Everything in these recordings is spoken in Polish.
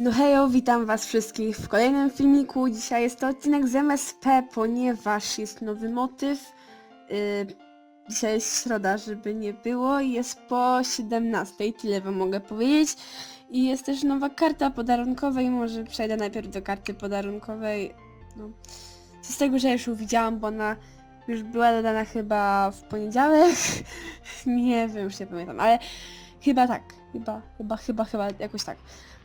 No hejo, witam was wszystkich w kolejnym filmiku. Dzisiaj jest to odcinek z MSP, ponieważ jest nowy motyw. Yy, dzisiaj jest środa, żeby nie było i jest po 17, tyle wam mogę powiedzieć. I jest też nowa karta podarunkowej, może przejdę najpierw do karty podarunkowej. No. Co z tego, że już widziałam, bo ona już była dodana chyba w poniedziałek. nie wiem, już nie pamiętam, ale chyba tak. Chyba, chyba, chyba, chyba jakoś tak.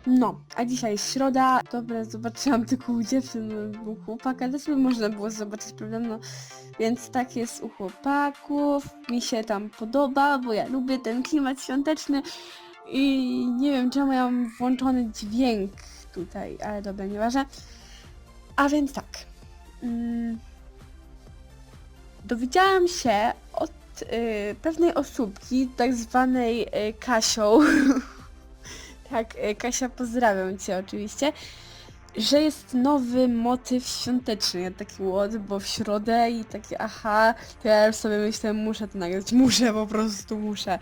No, a dzisiaj jest środa. Dobra, zobaczyłam tylko u dziewczyn, był chłopak, ale można było zobaczyć, prawda? No, więc tak jest u chłopaków. Mi się tam podoba, bo ja lubię ten klimat świąteczny i nie wiem czemu ja mam włączony dźwięk tutaj, ale dobra, nieważne. A więc tak. Mm, dowiedziałam się od y, pewnej osóbki, tak zwanej y, Kasią, tak, y, Kasia, pozdrawiam Cię oczywiście, że jest nowy motyw świąteczny. Ja taki łod, bo w środę i takie aha, to ja już sobie myślę, muszę to nagrać, muszę, po prostu muszę.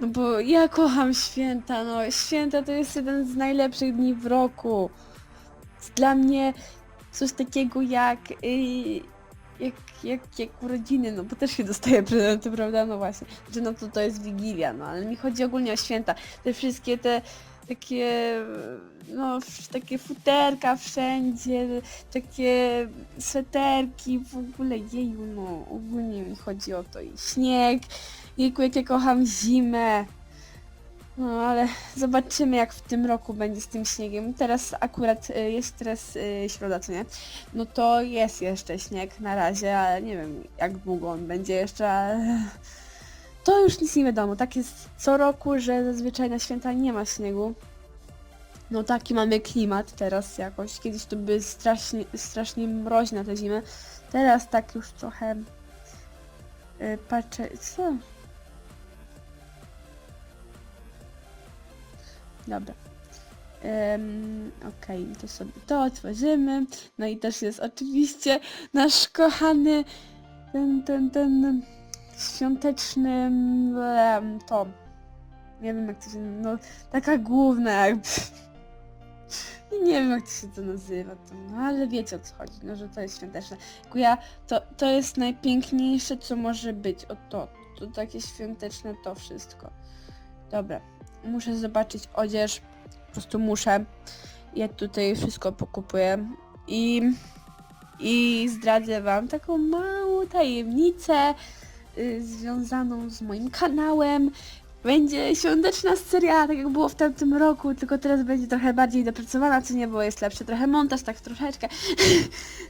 No bo ja kocham święta, no święta to jest jeden z najlepszych dni w roku. Dla mnie coś takiego jak, y, jak, jak, jak urodziny, no bo też się dostaje prezenty, prawda? No właśnie, że no to to jest Wigilia, no ale mi chodzi ogólnie o święta. Te wszystkie te takie, no takie futerka wszędzie, takie sweterki, w ogóle jeju, no ogólnie mi chodzi o to i śnieg, jejku jak ja kocham zimę. No ale zobaczymy jak w tym roku będzie z tym śniegiem. Teraz akurat y, jest teraz y, środa, co nie? No to jest jeszcze śnieg na razie, ale nie wiem jak długo on będzie jeszcze, ale to już nic nie wiadomo. Tak jest co roku, że zazwyczaj na święta nie ma śniegu. No taki mamy klimat teraz jakoś. Kiedyś to były strasznie, strasznie mroźne te zimy. Teraz tak już trochę... Yy, patrzę... Co? Dobra. Ym, Okej, to sobie to otworzymy. No i też jest oczywiście nasz kochany ten, ten, ten świąteczny em, to. Nie wiem jak to się no taka główna jakby. Nie wiem jak to się to nazywa, to, no ale wiecie o co chodzi, no że to jest świąteczne. Tylko ja, to, to jest najpiękniejsze co może być, o to, to takie świąteczne to wszystko. Dobra, muszę zobaczyć odzież, po prostu muszę. Ja tutaj wszystko pokupuję i, i zdradzę wam taką małą tajemnicę związaną z moim kanałem. Będzie świąteczna seria, tak jak było w tamtym roku, tylko teraz będzie trochę bardziej dopracowana, co nie, bo jest lepszy trochę montaż, tak troszeczkę.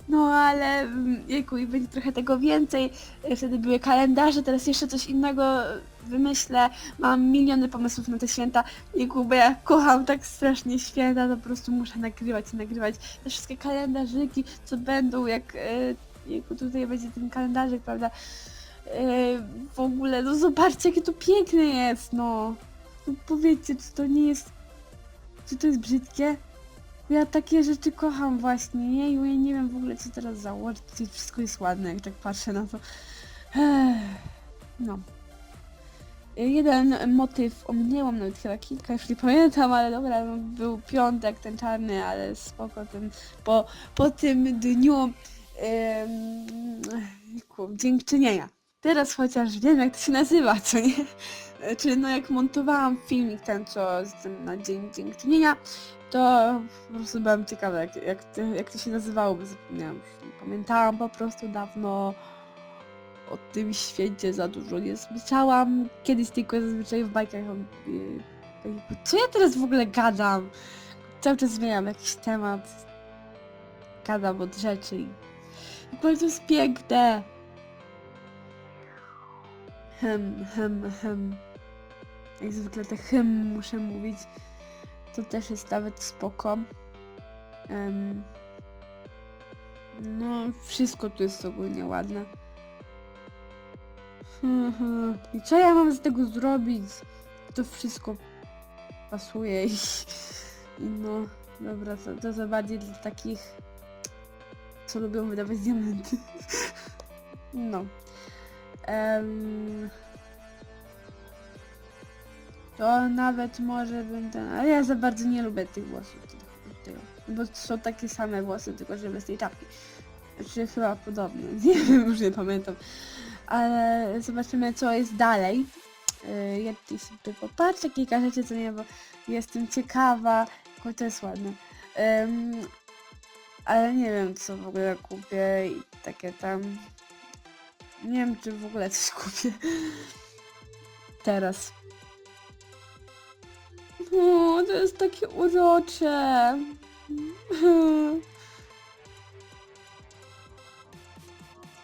No ale mm, jejku, i będzie trochę tego więcej. Y, Wtedy były kalendarze, teraz jeszcze coś innego wymyślę. Mam miliony pomysłów na te święta. Jejku, bo ja kocham tak strasznie święta, to po prostu muszę nagrywać nagrywać te wszystkie kalendarzyki, co będą, jak y, jejku, tutaj będzie ten kalendarzyk, prawda? Yy, w ogóle, no zobaczcie, jakie to piękne jest, no. no. Powiedzcie, czy to nie jest... Czy to jest brzydkie? Ja takie rzeczy kocham właśnie, jeju, ja nie wiem w ogóle, co teraz założyć, wszystko jest ładne, jak tak patrzę na to. Ech, No. Yy, Jeden motyw ominęłam, nawet chyba kilka, już nie pamiętam, ale dobra, no, był piątek, ten czarny, ale spoko, ten, po, po tym dniu Ym, dziękczynienia. Teraz chociaż wiem jak to się nazywa, co nie? E, Czyli no jak montowałam filmik ten, co z tym na dzień dziękczynienia, to po prostu byłam ciekawa jak, jak, jak to się nazywało, bo zapomniałam. już Pamiętałam po prostu dawno o tym święcie za dużo nie słyszałam. Kiedyś tylko zazwyczaj w bajkach jakby, co ja teraz w ogóle gadam? Cały czas zmieniam jakiś temat. Gadam od rzeczy i ogóle to jest piękne. Hem, hem, hem. Jak zwykle te hem muszę mówić. To też jest nawet spoko. Em, no, wszystko tu jest ogólnie ładne. I co ja mam z tego zrobić? To wszystko pasuje i, i no, dobra, to, to za bardziej dla takich, co lubią wydawać diamenty. No. Em, to nawet może bym ten... Ale ja za bardzo nie lubię tych włosów. tego. Bo to są takie same włosy, tylko że bez tej czapki. Znaczy chyba podobne, nie wiem, już nie pamiętam. Ale zobaczymy co jest dalej. Yy, Ja tutaj sobie popatrzę kilka rzeczy, co nie, bo jestem ciekawa. O, to jest ładne. Ym, ale nie wiem co w ogóle kupię i takie tam... Nie wiem czy w ogóle coś kupię. Teraz. O, to jest takie urocze.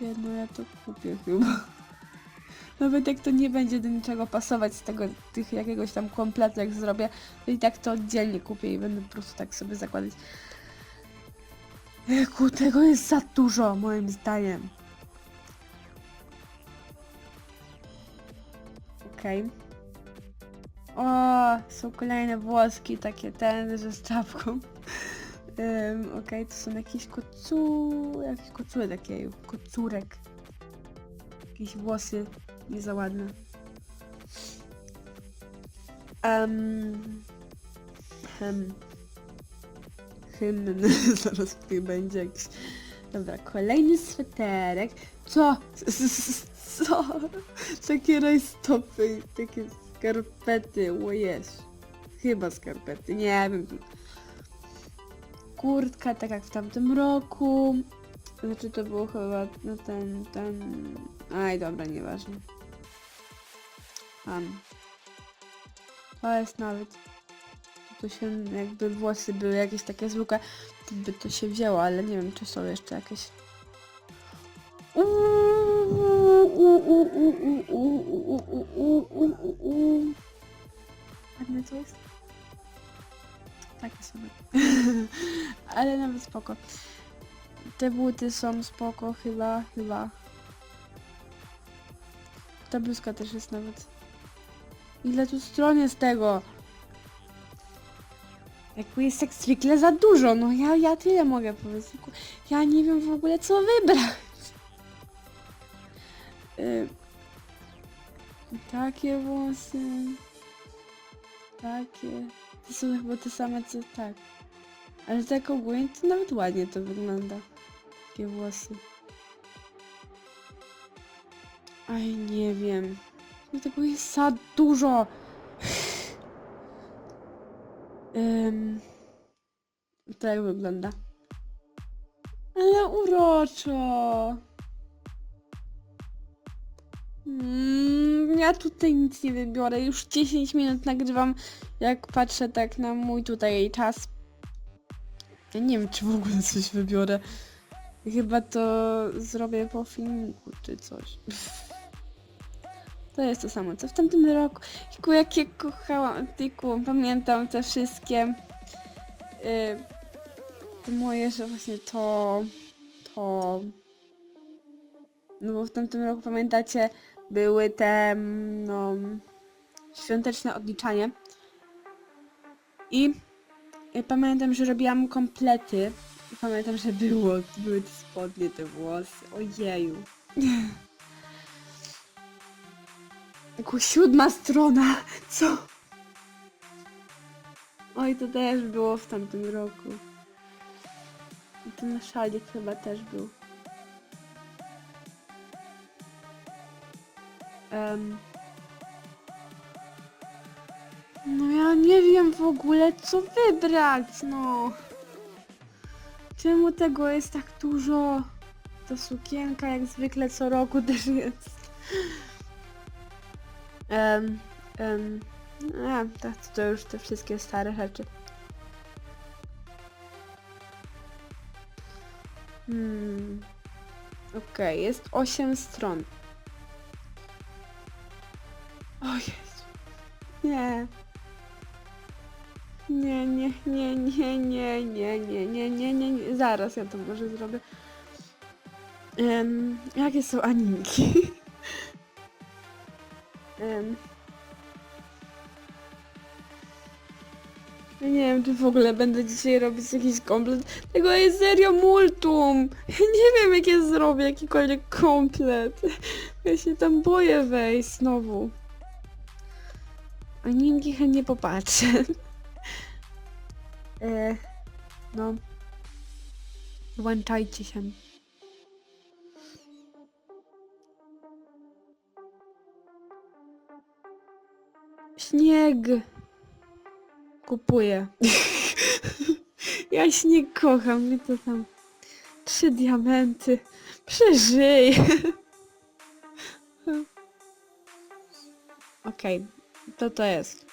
Jedno ja to kupię chyba. Nawet jak to nie będzie do niczego pasować z tego, tych jakiegoś tam kompletu jak zrobię, to i tak to oddzielnie kupię i będę po prostu tak sobie zakładać. Eku, tego jest za dużo moim zdaniem. Okej. O, są kolejne włoski, takie ten, że z czapką. Um, Okej, to są jakieś kocu... jakieś kocury takie, kocurek. Jakieś włosy nie za ładne. Um, hmm. Hymn, zaraz tutaj będzie jakiś... Dobra, kolejny sweterek. Co? Co? Takie rajstopy, takie skarpety, o jest. Chyba skarpety, nie wiem. Kurtka, tak jak w tamtym roku. Znaczy to było chyba no ten, ten... Aj, dobra, nieważne. Tam. To jest nawet... To się jakby włosy były jakieś takie zwykłe, by to się wzięło, ale nie wiem czy są jeszcze jakieś... Ładne to jest? Takie sobie. Ale nawet spoko. Te buty są spoko chyba, chyba. Ta bluzka też jest nawet. Ile tu stron jest tego? Jakby jest jak zwykle za dużo, no ja, ja tyle mogę powiedzieć. Ja nie wiem w ogóle co wybrać. Y, takie włosy. Takie. To są chyba te same co tak. Ale tak ogólnie to nawet ładnie to wygląda. Takie włosy. Aj, nie wiem. No tego jest za dużo. Ym, tak wygląda. Ale uroczo. Mm, ja tutaj nic nie wybiorę. Już 10 minut nagrywam, jak patrzę tak na mój tutaj czas. Ja nie wiem, czy w ogóle coś wybiorę. Chyba to zrobię po filmiku, czy coś. To jest to samo, co w tamtym roku. Jejku, jak ja kochałam, tyku, pamiętam te wszystkie y, te moje, że właśnie to, to, no bo w tamtym roku, pamiętacie, były te, mm, no, świąteczne odliczanie. I pamiętam, że robiłam komplety. I pamiętam, że było, były te spodnie, te włosy. Ojeju. Jako siódma strona. Co? Oj, to też było w tamtym roku. I ten szalik chyba też był. No ja nie wiem w ogóle co wybrać, no. Czemu tego jest tak dużo? Ta sukienka jak zwykle co roku też jest. Um, um, a, tak, to już te wszystkie stare rzeczy. Hmm. Okej, jest 8 stron. Nie. Nie, nie, nie, nie, nie, nie, nie, nie, nie, nie, nie. Zaraz ja to może zrobię. Um, jakie są animki? Em. Ja nie wiem, czy w ogóle będę dzisiaj robić jakiś komplet. Tego jest serio multum. Ja nie wiem, jak ja zrobię jakikolwiek komplet. Ja się tam boję wejść znowu. Animki chętnie popatrzę. E, No. Włączajcie się. Śnieg. Kupuję. ja śnieg kocham. Mnie to tam trzy diamenty. Przeżyj. Okej, to to jest.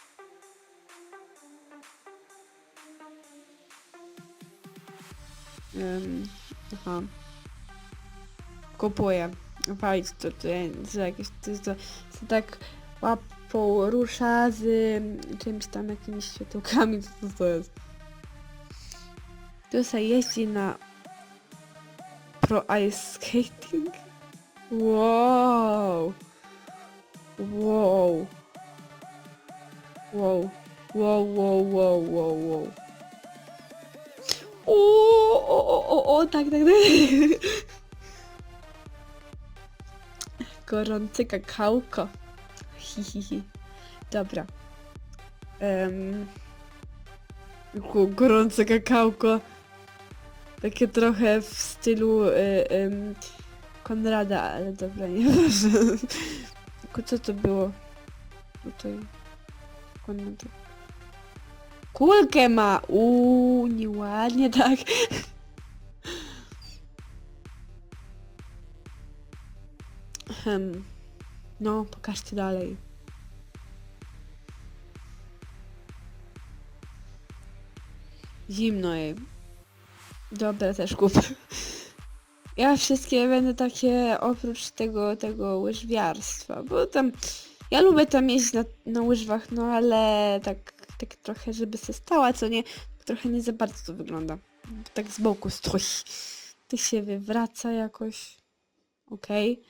Ym, aha. Kupuję. Fajnie, to, to, to jakieś, to, to, to tak łapą rusza z ym, czymś tam, jakimiś światełkami, co to, to jest. Tu sobie jeździ na pro ice skating. Wow. Wow. Wow. Wow, wow, wow, wow, wow. O, o, o, o, o, tak, tak, tak. Gorące kakałko. Hi, hi, hi. Dobra. Um, gorące kakałko. Takie trochę w stylu y, ym, Konrada, ale dobra, nie. Tylko co to było? Tutaj. Konrad. Kulkę ma! Uuu, nieładnie tak. No, pokażcie dalej. Zimno jej. Dobra, też kupię. Ja wszystkie będę takie oprócz tego, tego łyżwiarstwa, bo tam ja lubię tam jeździć na, na łyżwach, no ale tak, tak trochę, żeby się stała, co nie, trochę nie za bardzo to wygląda. Tak z boku stoi. To się wywraca jakoś. Okej.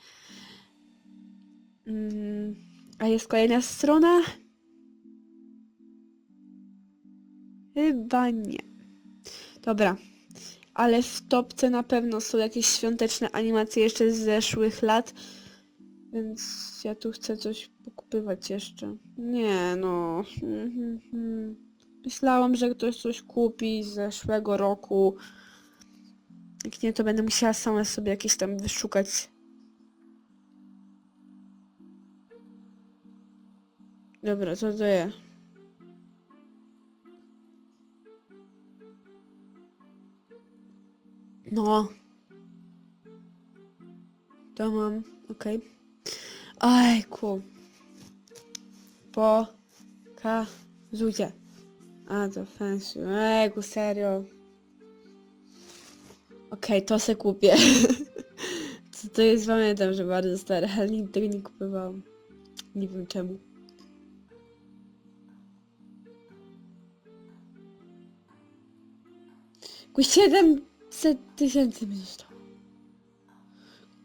Mm, a jest kolejna strona? Chyba nie. Dobra. Ale w topce na pewno są jakieś świąteczne animacje jeszcze z zeszłych lat. Więc ja tu chcę coś pokupywać jeszcze. Nie no. Myślałam, że ktoś coś kupi z zeszłego roku. Jak nie, to będę musiała sama sobie jakieś tam wyszukać. Dobra, co to? No. To mam, okej. Ajku. Pokazujcie. A, to fancy. Ejku, serio. Okej, to se kupię. Co to jest, pamiętam, że bardzo stare, ale nigdy tego nie kupowałam. Nie wiem czemu. Ku 700 tysięcy będziesz to.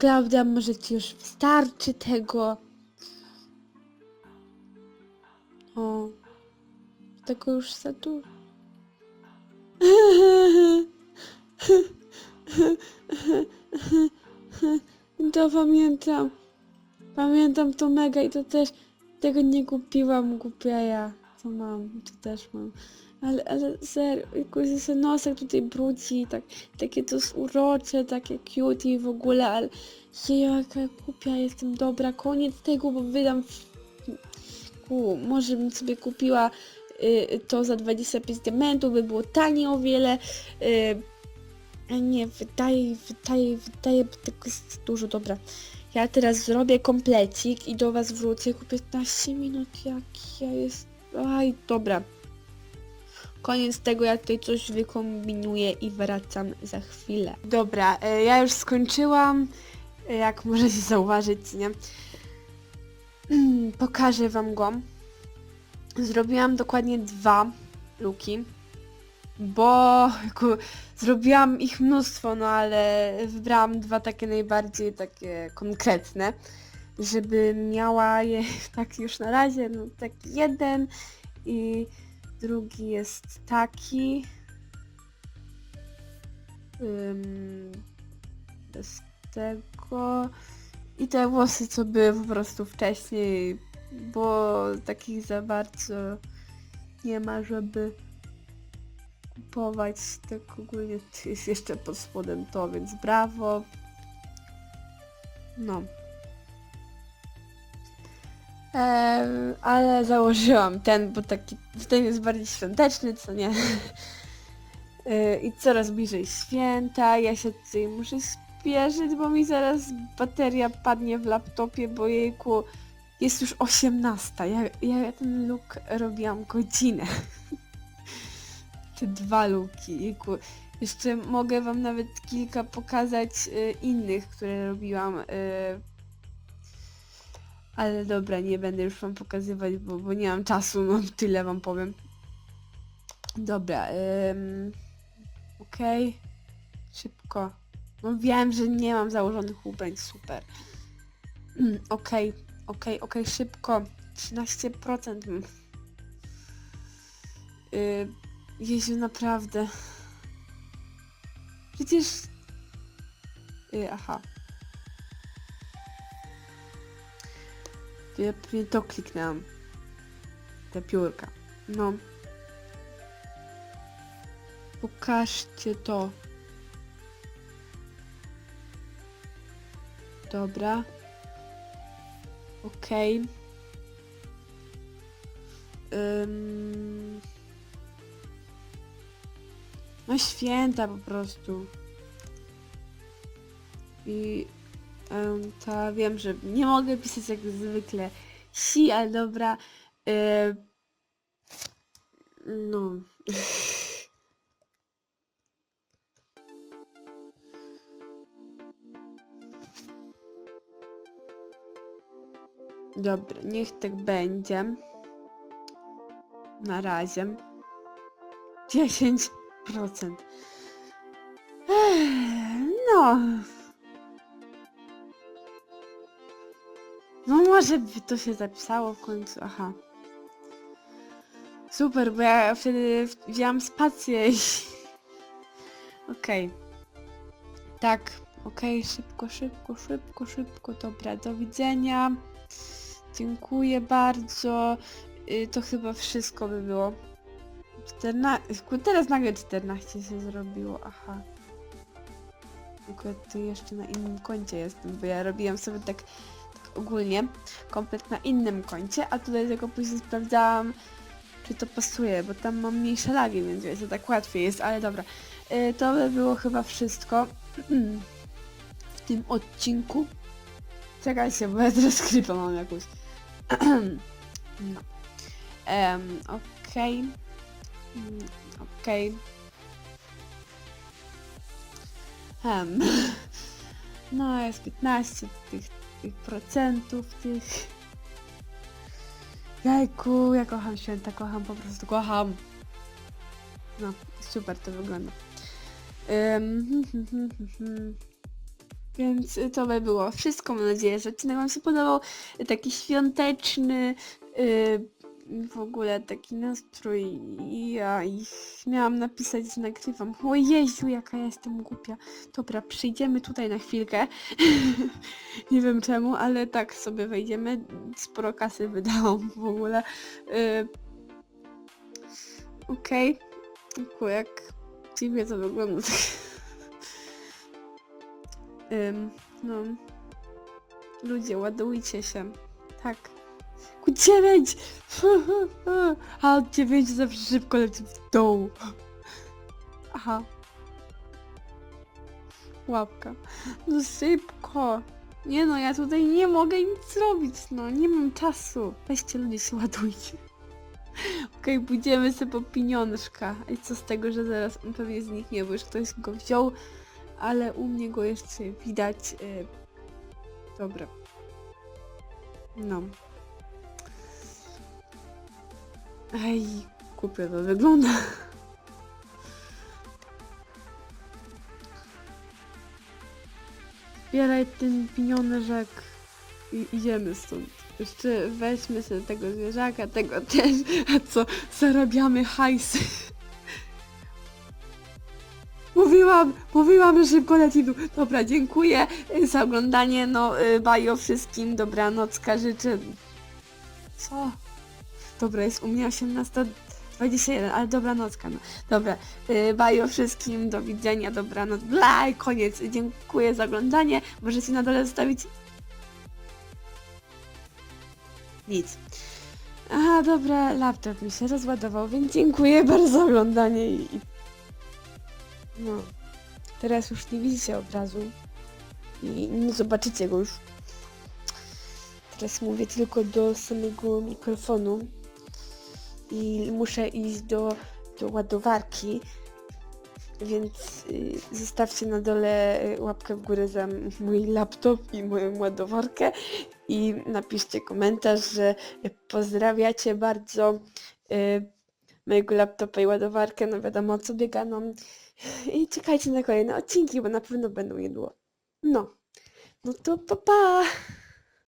Klaudia, może ci już wystarczy tego. O, tego już za dużo. To pamiętam. Pamiętam to mega i to też tego nie kupiłam, głupia ja. Co mam, to też mam. Ale, ale serio, jakoś się nosek tutaj brudzi, tak, takie to jest urocze, takie cute i w ogóle, ale jej, jaka głupia jestem, dobra, koniec tego, bo wydam. Ku, może bym sobie kupiła y, to za 25 diamentów, by było taniej o wiele, y, nie, wydaje, wydaje, wydaje, bo tego jest dużo, dobra. Ja teraz zrobię komplecik i do was wrócę, ku 15 minut, jak ja jest... Aj, dobra. Koniec tego, ja tutaj coś wykombinuję i wracam za chwilę. Dobra, e, ja już skończyłam, e, jak możecie zauważyć, nie? Pokażę wam go. Zrobiłam dokładnie dwa luki, bo zrobiłam ich mnóstwo, no ale wybrałam dwa takie najbardziej takie konkretne, żeby miała je tak już na razie, no taki jeden i drugi jest taki. Ym, bez tego. I te włosy, co były po prostu wcześniej, bo takich za bardzo nie ma, żeby kupować. Tak ogólnie jest jeszcze pod spodem to, więc brawo. No. Ale założyłam ten, bo taki ten jest bardziej świąteczny, co nie? Y, I coraz bliżej święta, ja się tutaj muszę spieszyć, bo mi zaraz bateria padnie w laptopie, bo jejku, jest już 18. Ja, ja ten look robiłam godzinę. Te dwa luki, jejku. Jeszcze mogę wam nawet kilka pokazać y, innych, które robiłam. Y, ale dobra, nie będę już wam pokazywać, bo, bo nie mam czasu, no tyle wam powiem. Dobra, ym, okej. Szybko. No wiem, że nie mam założonych ubrań, super. Mm, Okej, okej, okej, szybko. 13%. mm. Yy, Jezu, naprawdę. Przecież... Yy, aha. Ja pewnie to kliknęłam. Te piórka. No. Pokażcie to. Dobra. Okej. Ym... No święta po prostu. I ta wiem, że nie mogę pisać jak zwykle. Si, ale dobra. Y... No. Dobra, niech tak będzie. Na razie. 10%. Ech, No. No może by to się zapisało w końcu, aha. Super, bo ja wtedy wzięłam spację i... Okej. Tak, okej, szybko, szybko, szybko, szybko, dobra, do widzenia. Dziękuję bardzo. Y, To chyba wszystko by było. 14... Teraz nagle 14 się zrobiło, aha. Akurat tu jeszcze na innym koncie jestem, bo ja robiłam sobie tak ogólnie, komplet na innym koncie, a tutaj tylko później sprawdzałam, czy to pasuje, bo tam mam mniejsze lagi, więc wiecie, tak łatwiej jest, ale dobra. Y, To by było chyba wszystko w tym odcinku. Czekajcie, bo ja teraz krypę mam jakąś. no. Um, okej. Mm, Okej. Em, No, jest 15 tych, procentów, tych... Jajku, ja kocham święta, kocham, po prostu kocham. No, super to wygląda. Ym, Więc to by było wszystko. Mam nadzieję, że odcinek Wam się podobał. Taki świąteczny, yy, w ogóle taki nastrój. I ja ich miałam napisać, że nagrywam. O Jezu, jaka ja jestem głupia. Dobra, przyjdziemy tutaj na chwilkę. Nie wiem czemu, ale tak sobie wejdziemy. Sporo kasy wydałam w ogóle. Yy, Okej. Okay. Jak dziwnie to wygląda. Ym, no. Ludzie, ładujcie się. Tak. Ku 9! A od 9 zawsze szybko leci w dół. Aha. Łapka. No szybko. Nie no, ja tutaj nie mogę nic zrobić, no. Nie mam czasu. Weźcie ludzie się ładujcie. Okej, pójdziemy sobie po pieniążka. I co z tego, że zaraz on pewnie zniknie, bo już ktoś go wziął, ale u mnie go jeszcze widać. Y... Dobra. No. Ej, głupio to wygląda. Zbieraj ten pieniążek i idziemy stąd. Jeszcze weźmy sobie tego zwierzaka, tego też, a co zarabiamy hajsy. Mówiłam, mówiłam, że szybko leci dół. Dobra, dziękuję za oglądanie, no y, bajo wszystkim, dobranoc, życzę. Co? Dobra, jest u mnie 18.20. 21, ale dobranocka, no. Dobra, yy, bajo wszystkim, do widzenia, dobranoc, bla, i koniec. Dziękuję za oglądanie. Możecie na dole zostawić... Nic. Aha, dobra, laptop mi się rozładował, więc dziękuję bardzo za oglądanie i- No. Teraz już nie widzicie obrazu. I nie zobaczycie go już. Teraz mówię tylko do samego mikrofonu. I muszę iść do, do ładowarki. Więc y, zostawcie na dole y, łapkę w górę za mój laptop i moją ładowarkę. I napiszcie komentarz, że pozdrawiacie bardzo y, mojego laptopa i ładowarkę. No wiadomo, co bieganą. I czekajcie na kolejne odcinki, bo na pewno będą niedługo. No. No to pa pa!